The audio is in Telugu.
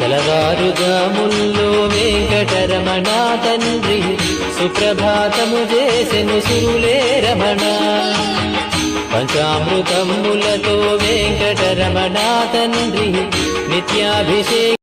తెలవారుగా ముల్లో వెంకటరమణ తండ్రి సుప్రభాతము చేసెను సురులే రమణ. పంచామృతములతో వెంకటరమణ తండ్రి నిత్యాభిషేక